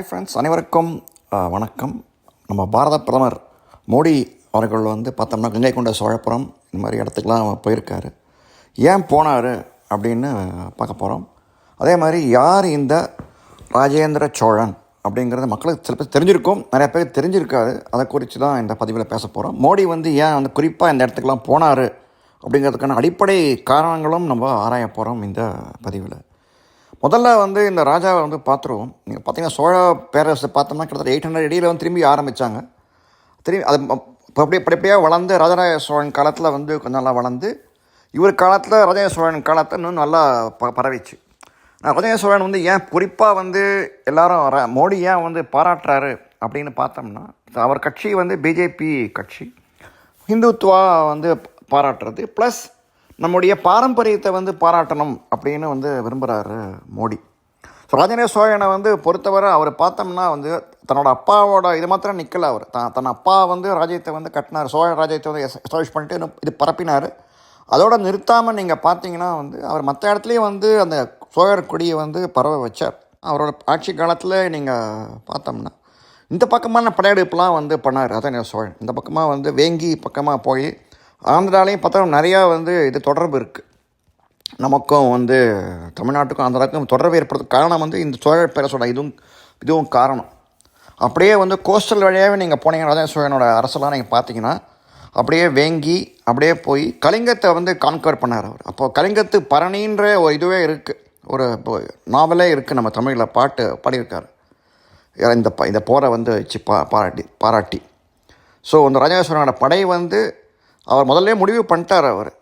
Hi friends அனைவருக்கும் வணக்கம். நம்ம பாரத பிரதமர் மோடி அவர்கள் வந்து பார்த்தோம்னா கங்கை கொண்ட சோழபுரம் இந்த மாதிரி இடத்துக்குலாம் போயிருக்காரு. ஏன் போனார் அப்படின்னு பார்க்க போகிறோம் அதே மாதிரி யார் இந்த ராஜேந்திர சோழன் அப்படிங்கிறது மக்களுக்கு சில பேர் தெரிஞ்சிருக்கும் நிறைய பேர் தெரிஞ்சிருக்காது. அதை குறித்து தான் இந்த பதிவில் பேச போகிறோம் மோடி வந்து ஏன் வந்து குறிப்பாக இந்த இடத்துக்குலாம் போனார் அப்படிங்கிறதுக்கான அடிப்படை காரணங்களும் நம்ம ஆராய போகிறோம் இந்த பதிவில். முதல்ல வந்து இந்த ராஜாவை வந்து பார்த்துருவோம். நீங்கள் பார்த்தீங்கன்னா சோழ பேரரசு பார்த்தோம்னா கிட்டத்தட்ட எயிட் ஹண்ட்ரட் இடையில் வந்து திரும்பி ஆரம்பித்தாங்க திரும்பி அது அப்படியே படிப்படியாக வளர்ந்து ராஜராஜ சோழன் காலத்தில் வந்து கொஞ்சம் நல்லா வளர்ந்து இவர் காலத்தில் ராஜராஜ சோழன் காலத்தை இன்னும் நல்லா ப பரவிச்சு. நான் ராஜராஜ சோழன் வந்து ஏன் குறிப்பாக வந்து எல்லாரும் ர- மோடி ஏன் வந்து பாராட்டுறாரு அப்படின்னு பார்த்தோம்னா அவர் கட்சி வந்து பிஜேபி கட்சி ஹிந்துத்துவா வந்து பாராட்டுறது ப்ளஸ் நம்முடைய பாரம்பரியத்தை வந்து பாராட்டணும் அப்படின்னு வந்து விரும்புகிறாரு மோடி. ஸோ ராஜேந்திர சோழனை வந்து பொறுத்தவரை அவர் பார்த்தோம்னா வந்து தன்னோட அப்பாவோட இது மாத்திரம் நிற்கல அவர். தான் தன் அப்பா வந்து ராஜ்யத்தை வந்து கட்டினார். சோழ ராஜ்யத்தை வந்து எஸ்டாப்ளிஷ் பண்ணிட்டு இது பரப்பினார். அதோட நிறுத்தாமல் நீங்கள் பார்த்தீங்கன்னா வந்து அவர் மற்ற இடத்துலையும் வந்து அந்த சோழர் கொடியை வந்து பரவ வச்சார். அவரோட ஆட்சி காலத்தில் நீங்கள் பார்த்தோம்னா இந்த பக்கமான படையெடுப்புலாம் வந்து பண்ணார் ராஜேந்திர சோழன். இந்த பக்கமாக வந்து வேங்கி பக்கமாக போய் ஆந்திராலையும் பார்த்தா நிறையா வந்து இது தொடர்பு இருக்குது நமக்கும் வந்து தமிழ்நாட்டுக்கும் ஆந்திராவுக்கும் தொடர்பு ஏற்படுறதுக்கு காரணம் வந்து இந்த சோழர் பேரசோட இதுவும் இதுவும் காரணம். அப்படியே வந்து கோஸ்டல் வழியாகவே நீங்கள் போனீங்கன்னா தான் சோழனோட அரசெல்லாம் நீங்கள் பார்த்தீங்கன்னா அப்படியே வேங்கி அப்படியே போய் கலிங்கத்தை வந்து கான்கவர் பண்ணார் அவர். அப்போது கலிங்கத்து பரணின்ற ஒரு இதுவே இருக்குது ஒரு இப்போ நாவலே இருக்குது நம்ம தமிழில் பாட்டு பாடியிருக்கார். இந்த ப- இந்த போரை வந்து வச்சு பா பாராட்டி பாராட்டி. ஸோ இந்த ராஜேஸ்வரனோட சோழனோட படை வந்து அவர் முதல்ல முடிவு பண்ணிட்டார் அவர்.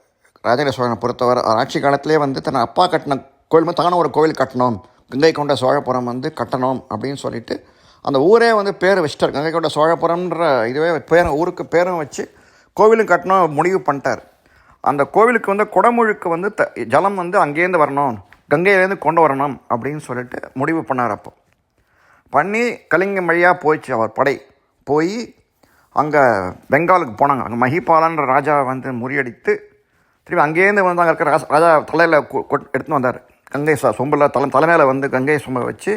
ராஜேந்திர சோழனை பொறுத்தவரை அவர் ஆட்சி காலத்திலே வந்து தன் அப்பா கட்டின கோயில் தானே ஒரு கோவில் கட்டணும். கங்கை கொண்ட சோழபுரம் வந்து கட்டணும் அப்படின்னு சொல்லிட்டு அந்த ஊரே வந்து பேர் வச்சிட்டார். கங்கை கொண்ட சோழபுரம்ன்ற இதுவே பேரும் ஊருக்கு பேரும் வச்சு கோவிலும் கட்டணும் முடிவு பண்ணிட்டார். அந்த கோவிலுக்கு வந்து குடமுழுக்கு வந்து த ஜலம் வந்து அங்கேருந்து வரணும் கங்கையிலேருந்து கொண்டு வரணும் அப்படின்னு சொல்லிட்டு முடிவு பண்ணார் அப்போ. பண்ணி கலிங்கம் வழியாக போயிடுச்சு அவர் படை. போய் அங்கே பெங்காலுக்கு போனாங்க. அங்கே மஹிபாலான்ற ராஜா வந்து முறியடித்து திரும்பி அங்கேருந்து வந்து அங்கே இருக்கிற ராஜா தலையில் எடுத்துன்னு வந்தார். கங்கை சொம்பில் தலை தலைமையில் வந்து கங்கை சொம்பை வச்சு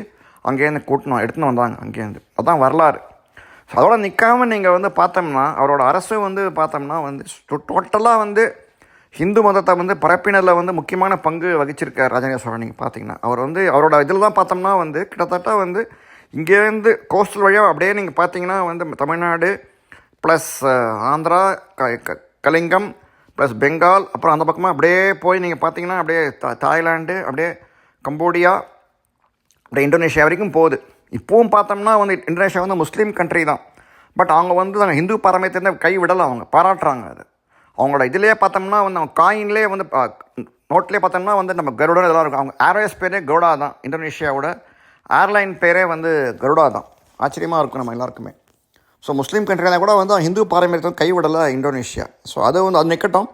அங்கேருந்து கூட்டணும் எடுத்துன்னு வந்தாங்க அங்கேருந்து அதான் வரலாறு. ஸோ அதோட நிற்காம நீங்கள் வந்து பார்த்தோம்னா அவரோட அரசு வந்து பார்த்தோம்னா வந்து டோட்டலாக வந்து ஹிந்து மதத்தை வந்து பரப்பினரில் வந்து முக்கியமான பங்கு வகிச்சிருக்கார் ராஜேந்திர சோழன் நீங்கள் பார்த்தீங்கன்னா. அவர் வந்து அவரோட இதில் தான் பார்த்தோம்னா வந்து கிட்டத்தட்ட வந்து இங்கேருந்து கோஸ்டல் வழியாக அப்படியே நீங்கள் பார்த்தீங்கன்னா வந்து தமிழ்நாடு ப்ளஸ் uh, ஆந்திரா க கலிங்கம் ப்ளஸ் பெங்கால் அப்புறம் அந்த பக்கமாக அப்படியே போய் நீங்கள் பார்த்தீங்கன்னா அப்படியே தா தாய்லாந்து அப்படியே கம்போடியா அப்படியே இந்தோனேஷியா வரைக்கும் போகுது. இப்போவும் பார்த்தோம்னா வந்து இந்தோனேஷியா வந்து முஸ்லீம் கண்ட்ரி தான். பட் அவங்க வந்து நாங்கள் ஹிந்து பாரம்பரியத்தை கை விடலை அவங்க பாராட்டுறாங்க அது. அவங்களோட இதிலே பார்த்தோம்னா வந்து அவங்க காயின்லேயே வந்து நோட்லேயே பார்த்தோம்னா வந்து நம்ம கருடன் இதெல்லாம் இருக்கும். அவங்க ஏர்வேஸ் பேரே கருடா தான் இந்தோனேஷியாவோட ஏர்லைன் பேரே வந்து கருடா தான். ஆச்சரியமாக இருக்கும் நம்ம எல்லாருக்குமே. ஸோ முஸ்லீம் கண்ட்ரியில் கூட வந்து ஹிந்து பாரம்பரியத்தை கைவிடலை இந்தோனேஷியா. ஸோ அது வந்து அது நிற்கட்டும்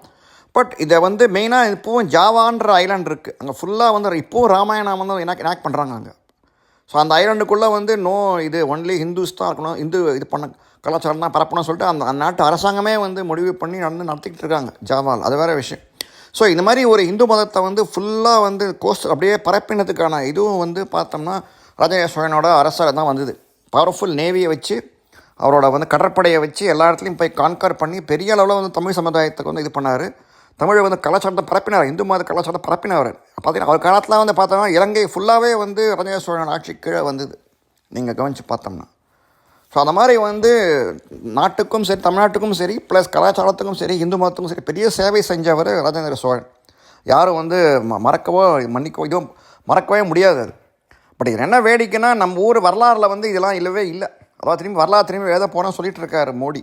பட் இதை வந்து மெயினாக இப்போவும் ஜாவான்ற ஐலாண்ட் இருக்குது அங்கே ஃபுல்லாக வந்து இப்போவும் ராமாயணம் வந்து எனாக்ட் எனாக்ட் பண்ணுறாங்க அங்கே. ஸோ அந்த ஐலாண்டுக்குள்ளே வந்து நோ இது ஒன்லி ஹிந்துஸ் தான் இருக்கணும். இந்து இது பண்ண கலாச்சாரம் தான் பரப்பணும்னு சொல்லிட்டு அந்த அந்த நாட்டு அரசாங்கமே வந்து முடிவு பண்ணி நடந்து நடத்திக்கிட்டு இருக்காங்க ஜாவால். அது வேறு விஷயம். ஸோ இந்த மாதிரி ஒரு இந்து மதத்தை வந்து ஃபுல்லாக வந்து கோஸ்ட் அப்படியே பரப்பினதுக்கான இதுவும் வந்து பார்த்தோம்னா ராஜராஜ சோழனோட அரசால் தான் வந்தது. பவர்ஃபுல் நேவியை வச்சு அவரோட வந்து கடற்படையை வச்சு எல்லா இடத்துலையும் போய் கான்கர் பண்ணி பெரிய அளவில் வந்து தமிழ் சமுதாயத்துக்கு வந்து இது பண்ணார். தமிழை வந்து கலாச்சாரத்தை பரப்பினார். இந்து மத கலாச்சாரத்தை பரப்பினார் பார்த்தீங்கன்னா அவர் காலத்தில் வந்து பார்த்தோம்னா இலங்கை ஃபுல்லாகவே வந்து ராஜேந்திர சோழன் ஆட்சி கீழே வந்தது. நீங்கள் கவனித்து பார்த்தோம்னா. ஸோ அந்த மாதிரி வந்து நாட்டுக்கும் சரி தமிழ்நாட்டுக்கும் சரி ப்ளஸ் கலாச்சாரத்துக்கும் சரி இந்து மதத்துக்கும் சரி பெரிய சேவை செஞ்சவர் ராஜேந்திர சோழன். யாரும் வந்து ம- மறக்கவோ மன்னிக்கவோ இதுவும் மறக்கவே முடியாது அது. பட் இது என்ன வேடிக்கைன்னா நம்ம ஊர் வரலாறில் வந்து இதெல்லாம் இல்லவே இல்லை. அதாவது திரும்பி வரலாறு திரும்பி எழுத போனால் சொல்லிட்டு இருக்காரு மோடி.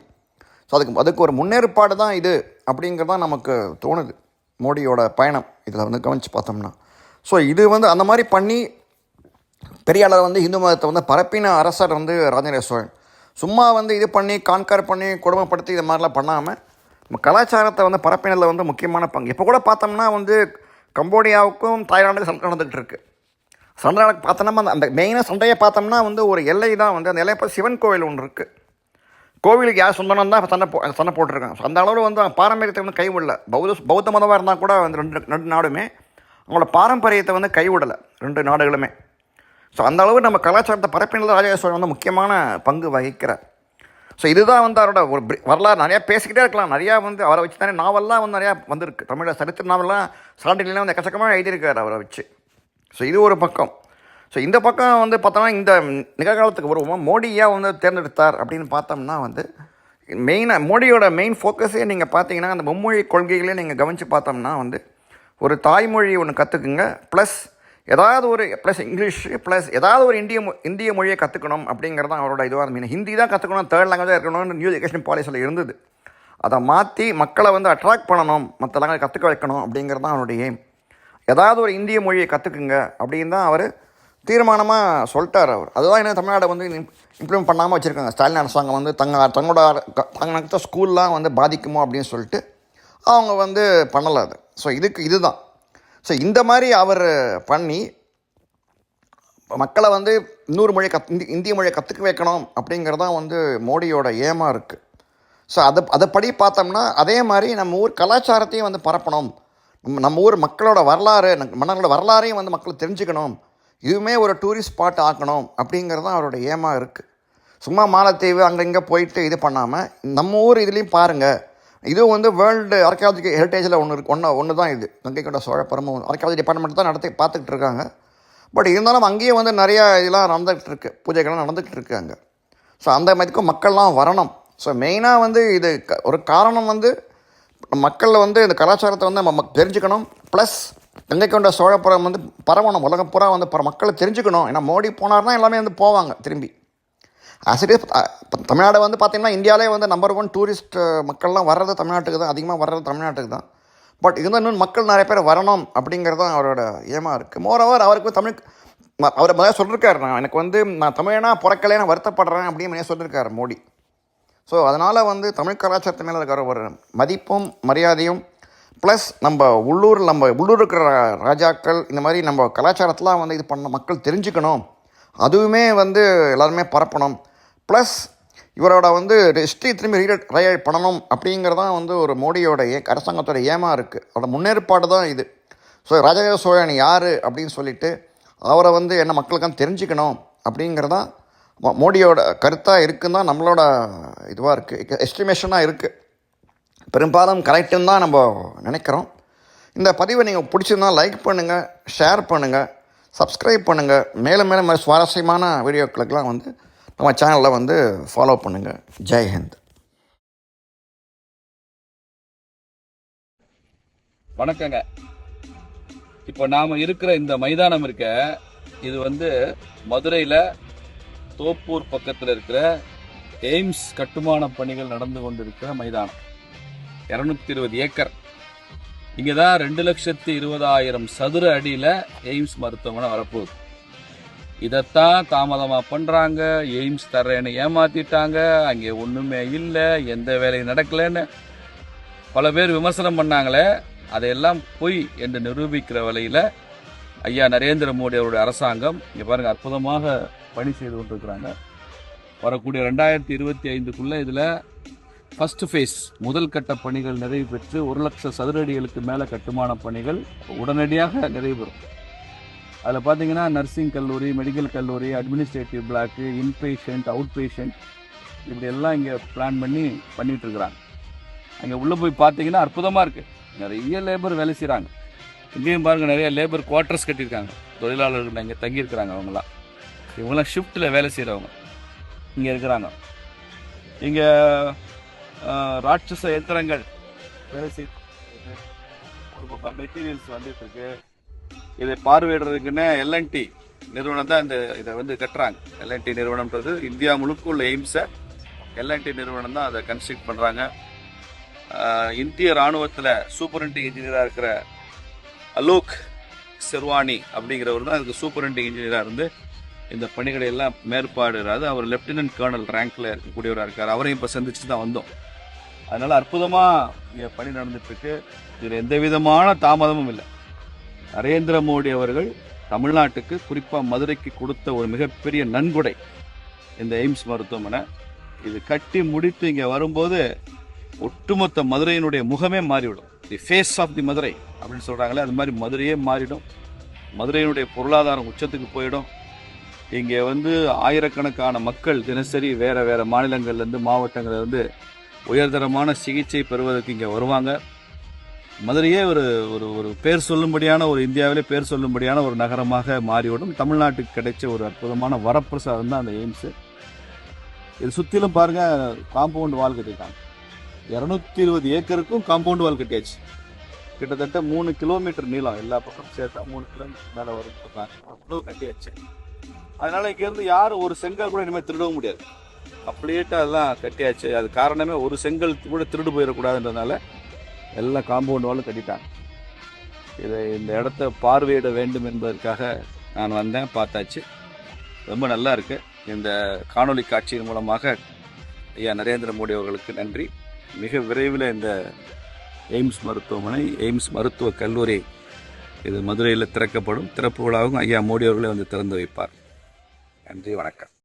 ஸோ அதுக்கு அதுக்கு ஒரு முன்னேற்பாடு தான் இது அப்படிங்கிறது தான் நமக்கு தோணுது. மோடியோட பயணம். இதில் வந்து கவனித்து பார்த்தோம்னா. ஸோ இது வந்து அந்த மாதிரி பண்ணி பெரிய வந்து இந்து மதத்தை வந்து பரப்பின அரசர் வந்து ராஜேந்திர சோழன். சும்மா வந்து இது பண்ணி கான்கார் பண்ணி குடும்பப்படுத்தி இது மாதிரிலாம் பண்ணாமல் நம்ம கலாச்சாரத்தை வந்து பரப்பினதில் வந்து முக்கியமான பங்கு. இப்போ கூட பார்த்தோம்னா வந்து கம்போடியாவுக்கும் தாய்லாண்டுக்கும் சண்டை நடந்துகிட்டு இருக்குது சண்டை நடக்க அந்த- மெயினாக சண்டையை பார்த்தோம்னா வந்து ஒரு எல்லை தான் வந்து அந்த எல்லையை பார்த்து சிவன் கோவில் ஒன்று இருக்குது கோவிலுக்கு யார் சொந்தனம் தான் சண்டை போ சண்டை போட்டிருக்காங்க. ஸோ அந்த அளவில் வந்து அவங்க பாரம்பரியத்தை வந்து கைவிடல. பௌத்த பௌத்த மதமாக இருந்தால் கூட வந்து ரெண்டு ரெண்டு நாடுமே அவங்களோட பாரம்பரியத்தை வந்து கைவிடலை ரெண்டு நாடுகளுமே. ஸோ அந்த அளவு நம்ம கலாச்சாரத்தை பரப்பினது ராஜராஜ சோழன் வந்து முக்கியமான பங்கு வகிக்கிறார். ஸோ இதுதான் வந்து அவரோட ஒரு வரலாறு. நிறையா பேசிக்கிட்டே இருக்கலாம். நிறையா வந்து அவரை வச்சு தானே நாவல்லாம் வந்து நிறையா வந்திருக்கு. தமிழ சரித்திர நாவல்லாம் சான்றிலாம் வந்து எக்கச்சக்கமாக எழுதியிருக்காரு அவரை வச்சு. ஸோ இது ஒரு பக்கம். ஸோ இந்த பக்கம் வந்து பார்த்தோம்னா இந்த நிகழ்காலத்துக்கு வருவோம்? மோடி ஏன் வந்து தேர்ந்தெடுத்தார் அப்படின்னு பார்த்தோம்னா வந்து மெயினாக மோடியோட மெயின் ஃபோக்கஸே நீங்கள் பார்த்தீங்கன்னா அந்த மும்மொழி கொள்கைகளே நீங்கள் கவனித்து பார்த்தோம்னா வந்து ஒரு தாய்மொழி ஒன்று கற்றுக்குங்க ப்ளஸ் ஏதாவது ஒரு ப்ளஸ் இங்கிலீஷ் ப்ளஸ் ஏதாவது ஒரு இந்திய மொ- இந்திய மொழியை கற்றுக்கணும் அப்படிங்கிறது தான் அவரோட இதுவாக மீன். ஹிந்தி தான் கற்றுக்கணும் தேர்ட் லாங்குவேஜாக இருக்கணும்னு நியூ எஜுகேஷன் பாலிசியில் இருந்தது. அதை மாற்றி மக்களை வந்து அட்ராக்ட் பண்ணணும் மற்ற லாங்குவேஜ் கற்றுக்க வைக்கணும் அப்படிங்கிறது தான் அவருடைய எய்ம் ஏதாவது ஒரு இந்திய மொழியை கற்றுக்குங்க அப்படின்னு தான் அவர் தீர்மானமாக சொல்லிட்டார் அவர். அதுதான் என்ன தமிழ்நாடு வந்து இம்ப்ளிமெண்ட் பண்ணாமல் வச்சுருக்காங்க. ஸ்டாலின் அரசாங்கம் வந்து தங்க தங்களோட க- தங்க ஸ்கூல்லாம் வந்து பாதிக்குமோ அப்படின்னு சொல்லிட்டு அவங்க வந்து பண்ணலை அது. ஸோ இதுக்கு இதுதான். ஸோ இந்த மாதிரி அவர் பண்ணி மக்களை வந்து இன்னொரு மொழியை கத் இந்தி இந்திய மொழியை கற்றுக்க வைக்கணும் அப்படிங்கிறதான் வந்து மோடியோட ஏமா இருக்குது ஸோ அதை அதைப்படி பார்த்தோம்னா அதே மாதிரி நம்ம ஊர் கலாச்சாரத்தையும் வந்து பரப்பணும். நம்ம நம்ம ஊர் மக்களோட வரலாறு மன்னர்களோட வரலாறையும் வந்து மக்கள் தெரிஞ்சுக்கணும். இதுவுமே ஒரு டூரிஸ்ட் ஸ்பாட் ஆக்கணும் அப்படிங்கிறது தான் அவரோட ஏமா இருக்குது சும்மா மாலத்தீவு அங்கே இங்கே போயிட்டு இது பண்ணாமல் நம்ம ஊர் இதுலேயும் பாருங்கள் இதுவும் வந்து வேர்ல்டு ஆர்கியாலஜிக்கல் ஹெரிட்டேஜில் ஒன்று இருக்கு ஒன்று ஒன்று தான் இது. கங்கைக்கொண்ட கொண்ட ஆர்கியாலஜி டிபார்ட்மெண்ட் தான் நடத்தி பார்த்துக்கிட்டு இருக்காங்க. பட் இருந்தாலும் அங்கேயும் வந்து நிறையா இதெல்லாம் நடந்துகிட்டு இருக்கு. பூஜைகள்லாம் நடந்துகிட்டு இருக்காங்க ஸோ அந்த மாதிரிக்கும் மக்கள்லாம் வரணும். ஸோ மெயினாக வந்து இது க- ஒரு காரணம் வந்து மக்களில் வந்து இந்த கலாச்சாரத்தை வந்து நம்ம மக்- தெரிஞ்சுக்கணும். ப்ளஸ் கங்கை கொண்ட சோழபுரம் வந்து பரவணும். உலகம் பூரா வந்து பர மக்களை தெரிஞ்சுக்கணும். ஏன்னா மோடி போனார்னா எல்லாமே வந்து போவாங்க திரும்பி. ஆசிரியர் தமிழ்நாடு வந்து பார்த்திங்கன்னா இந்தியாவிலே வந்து நம்பர் ஒன் டூரிஸ்ட் மக்கள்லாம் வர்றது தமிழ்நாட்டுக்கு தான். அதிகமாக வர்றது தமிழ்நாட்டுக்கு தான். பட் இருந்தால் இன்னும் மக்கள் நிறைய பேர் வரணும் அப்படிங்கிறது தான் அவரோட ஏமா இருக்குது மோரோவர் அவருக்கு தமிழ் அவர் முதல்ல சொல்லியிருக்காரு நான் எனக்கு வந்து நான் தமிழனா பிறக்கலே நான் வருத்தப்படுறேன் அப்படின்னு சொல்லியிருக்காரு மோடி. ஸோ அதனால் வந்து தமிழ் கலாச்சாரத்து மேலே இருக்கிற ஒரு மதிப்பும் மரியாதையும் ப்ளஸ் நம்ம உள்ளூர் நம்ம உள்ளூர் இருக்கிற ராஜாக்கள் இந்த மாதிரி நம்ம கலாச்சாரத்தெலாம் வந்து இது பண்ண மக்கள் தெரிஞ்சுக்கணும். அதுவுமே வந்து எல்லாருமே பரப்பணும். ப்ளஸ் இவரோட வந்து ஹிஸ்ட்ரி திரும்பி ரீட் ரீரைட் பண்ணணும் அப்படிங்கிறதான் வந்து ஒரு மோடியோட ஏ அரசாங்கத்தோட ஏமா இருக்குது அதோட முன்னேற்பாடு தான் இது. ஸோ ராஜராஜ சோழன் யார் அப்படின்னு சொல்லிட்டு அவரை வந்து என்ன மக்களுக்கெல்லாம் தெரிஞ்சுக்கணும் அப்படிங்கிறதான் மோடியோட கருத்தாக இருக்குன்னு தான் நம்மளோட இதுவாக இருக்குது எஸ்டிமேஷனாக இருக்குது பெரும்பாலும் கரெக்டுன்னு தான் நம்ம நினைக்கிறோம். இந்த பதிவை நீங்கள் பிடிச்சிருந்தா லைக் பண்ணுங்கள் ஷேர் பண்ணுங்கள் சப்ஸ்கிரைப் பண்ணுங்கள் மேலும் மேலும் மாதிரி சுவாரஸ்யமான வீடியோக்களுக்கெல்லாம் வந்து நம்ம சேனலில் வந்து ஃபாலோ பண்ணுங்கள் ஜெய்ஹிந்த் வணக்கங்க. இப்போ நாம் இருக்கிற இந்த மைதானம் இருக்க இது வந்து மதுரையில் தோப்பூர் பக்கத்தில் இருக்கிற எய்ம்ஸ் கட்டுமான பணிகள் நடந்து கொண்டிருக்கிற மைதானம். இரநூத்தி இருபது ஏக்கர். இங்கே தான் ரெண்டு லட்சத்தி இருபதாயிரம் சதுர அடியில் எய்ம்ஸ் மருத்துவமனை வரப்போகுது. இதைத்தான் தாமதமாக பண்ணுறாங்க எய்ம்ஸ் தர்றேன்னு ஏமாத்திட்டாங்க. அங்கே ஒன்றுமே இல்லை. எந்த வேலையும் நடக்கலைன்னு பல பேர் விமர்சனம் பண்ணாங்களே. அதையெல்லாம் பொய் என்று நிரூபிக்கிற வழியில் ஐயா நரேந்திர மோடி அவருடைய அரசாங்கம் இங்கே பாருங்கள் அற்புதமாக பணி செய்து கொண்டிருக்கிறாங்க. வரக்கூடிய ரெண்டாயிரத்தி இருபத்தி ஐந்துக்குள்ளே இதில் ஃபர்ஸ்ட் ஃபேஸ் முதல் கட்ட பணிகள் நிறைவு பெற்று ஒரு லட்சம் சதுர அடிகளுக்கு மேலே கட்டுமான பணிகள் உடனடியாக நிறைவு பெறும். அதில் பார்த்தீங்கன்னா நர்சிங் கல்லூரி மெடிக்கல் கல்லூரி administrative block inpatient out patient இப்படி எல்லாம் இங்கே பிளான் பண்ணி பண்ணிகிட்ருக்குறாங்க அங்கே உள்ளே போய் பார்த்தீங்கன்னா அற்புதமாக இருக்குது நிறைய லேபர் வேலை செய்கிறாங்க இங்கேயும் பாருங்கள் நிறைய லேபர் குவார்ட்டர்ஸ் கட்டியிருக்காங்க. தொழிலாளர்கள் இங்கே தங்கியிருக்கிறாங்க அவங்களாம் இவங்களாம் ஷிஃப்ட்டில் வேலை செய்கிறவங்க இங்கே இருக்கிறாங்க. இங்கே ராட்சச எந்திரங்கள் வேலை செய் ஒரு பக்கம் மெட்டீரியல்ஸ் வந்துட்டு இருக்கு இதை பார்வையிடுறதுக்குன்னு எல்என்டி நிறுவனம் தான் இந்த இதை வந்து கட்டுறாங்க. எல்என்டி நிறுவனம்ன்றது இந்தியா முழுக்க உள்ள எய்ம்ஸை எல்என்டி நிறுவனம் தான் அதை கன்ஸ்ட்ரக்ட் பண்ணுறாங்க இந்திய ராணுவத்தில் சூப்பரண்டிங் இன்ஜினியராக இருக்கிற அலோக் செர்வானி அப்படிங்கிறவர் தான் அதுக்கு சூப்பரண்டிங் இன்ஜினியராக இருந்து இந்த பணிகளை எல்லாம் மேற்பாடுறாரு அவர் லெப்டினன்ட் கர்னல் ரேங்க்ல இருக்கக்கூடியவராக இருக்கார். அவரையும் இப்போ சந்திச்சு தான் வந்தோம். அதனால அற்புதமாக இங்கே பணி நடந்துட்டுருக்கு. இதில் எந்த விதமான தாமதமும் இல்லை. நரேந்திர மோடி அவர்கள் தமிழ்நாட்டுக்கு குறிப்பாக மதுரைக்கு கொடுத்த ஒரு மிகப்பெரிய நன்கொடை இந்த எய்ம்ஸ் மருத்துவமனை. இது கட்டி முடித்து இங்கே வரும்போது ஒட்டுமொத்த மதுரையினுடைய முகமே மாறிவிடும். The face of the Madurai அப்படின்னு சொல்கிறாங்களே அது மாதிரி மதுரையே மாறிடும். மதுரையினுடைய பொருளாதாரம் உச்சத்துக்கு போயிடும். இங்கே வந்து ஆயிரக்கணக்கான மக்கள் தினசரி வேறு வேறு மாநிலங்கள்லேருந்து மாவட்டங்கள்லேருந்து உயர்தரமான சிகிச்சை பெறுவதற்கு இங்கே வருவாங்க. மதுரையே ஒரு ஒரு ஒரு பேர் சொல்லும்படியான ஒரு இந்தியாவிலே பேர் சொல்லும்படியான ஒரு நகரமாக மாறிவிடும். தமிழ்நாட்டுக்கு கிடைச்ச ஒரு அற்புதமான வரப்பிரசாதம் தான் அந்த எய்ம்ஸு. இது சுற்றிலும் பாருங்க காம்பவுண்ட் வால் கட்டிட்டாங்க இரநூத்தி இருபது ஏக்கருக்கும் காம்பவுண்ட் வால் கட்டியாச்சு. கிட்டத்தட்ட மூணு கிலோமீட்டர் நீளம் எல்லா பக்கம் சேர்த்தா மூணு கிலோமீட்டர் மேலே வரும் அவ்வளோ அவ்வளவு கட்டியாச்சு. அதனால இங்கேருந்து யாரும் ஒரு செங்கல் கூட இனிமேல் திருடவும் முடியாது. கம்ப்ளீட்டாக அதெல்லாம் கட்டியாச்சு. அது காரணமே ஒரு செங்கல் கூட திருடு போயிடக்கூடாதுன்றதுனால எல்லா காம்பவுண்ட் வாலும் கட்டிட்டாங்க. இதை இந்த இடத்த பார்வையிட வேண்டும் என்பதற்காக நான் வந்தேன் பார்த்தாச்சு. ரொம்ப நல்லா இருக்குது இந்த காணொலி காட்சியின் மூலமாக ஐயா நரேந்திர மோடி அவர்களுக்கு நன்றி. மிக விரைவில் இந்த எய்ம்ஸ் மருத்துவமனை எய்ம்ஸ் மருத்துவக் கல்லூரி இது மதுரையில் திறக்கப்படும். திறப்பு விழாவும் ஐயா மோடி அவர்களே வந்து திறந்து வைப்பார். நன்றி வணக்கம்.